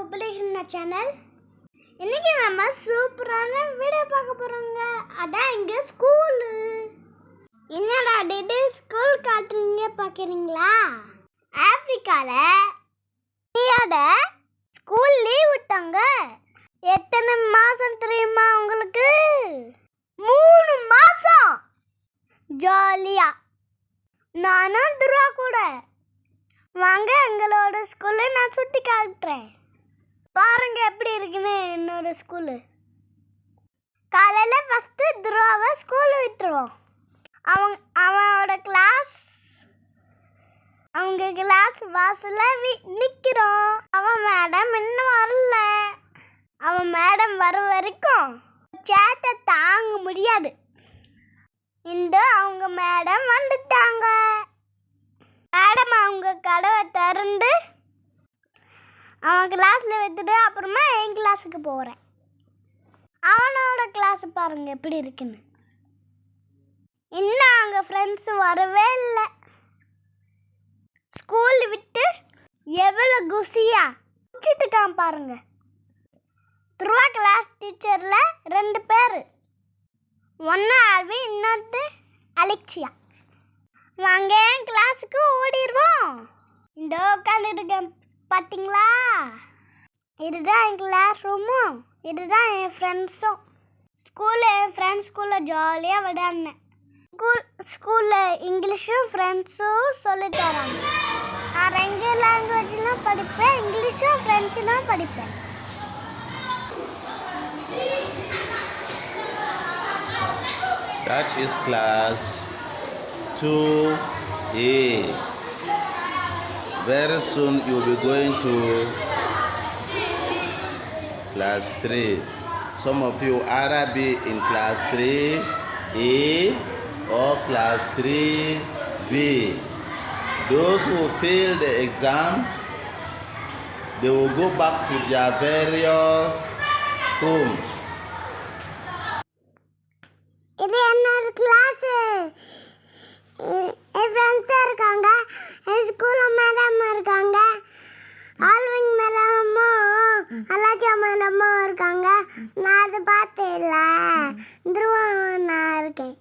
உபதேசனா channel இன்னைக்கு நம்ம சூப்பரான வீடியோ பார்க்க போறோங்க. அதான் இங்க ஸ்கூலு என்னடா டீடைல் ஸ்கூல் காட்டுறீங்க பார்க்குறீங்களா ஆப்பிரிக்கால இந்தியாவோட ஸ்கூல் லீவ் விட்டாங்க. எத்தனை மாசம் தெரியுமா உங்களுக்கு? மூணு மாசம். ஜாலியா. நானும் துருவா கூட. வாங்க எங்களோட ஸ்கூலில் நான் சுற்றி காட்டுறேன். பாருங்க எப்படி இருக்குன்னு இன்னொரு ஸ்கூலு காலையில் ஃபஸ்ட்டு துருவாவை ஸ்கூல் விட்டுருவோம். அவன் அவனோட கிளாஸ் அவங்க கிளாஸ் வாசலில் வி- நிற்கிறோம் அவன் மேடம் இன்னும் வரல. அவன் மேடம் வர வரைக்கும் சேட்டை தாங்க முடியாது. இந்த அவங்க மேடம் வந்துட்டாங்க. மேடம் அவங்க கதவை திறந்து அவன் கிளாஸில் விட்டுட்டு அப்புறமா என் கிளாஸுக்கு போகிறேன் அவனோட கிளாஸ் பாருங்கள் எப்படி இருக்குன்னு. இன்னும் அங்கே ஃப்ரெண்ட்ஸ் வரவே இல்லை. ஸ்கூல் விட்டு எவ்வளோ குசியா குச்சிட்டுக்கான் பாருங்கள் பாருங்க. துருவா கிளாஸ் டீச்சரில் ரெண்டு பேர். ஒன்று ஆல்வி இன்னொருத்து அலெக்சியா. வாங்க கிளாஸுக்கு ஓடிடுவோம் இந்த உட்காந்துருக்கேன் பார்த்தீங்களா இதுதான் என் கிளாஸ் ரூமும் இதுதான் என் ஃப்ரெண்ட்ஸும் ஸ்கூலில் என் ஃப்ரெண்ட்ஸ் ஸ்கூலில் ஜாலியாக விளையாடினேன். ஸ்கூல் ஸ்கூலில் இங்கிலீஷும் ஃப்ரெண்ட்ஸும் சொல்லித் தராங்க. நான் ரெண்டு லாங்குவேஜ்லாம் படிப்பேன் இங்கிலீஷும் ஃப்ரெண்ட்ஸுலாம் படிப்பேன். That is class 2A. Very soon you'll be going to class 3. Some of you are be in class 3A or class 3B. Those who fail the exams, they will go back to their various homes. இது என்னோட class என் ஃப்ரெண்ட்ஸாக இருக்காங்க பார்த்தேல துருவம் நான் இருக்கேன்.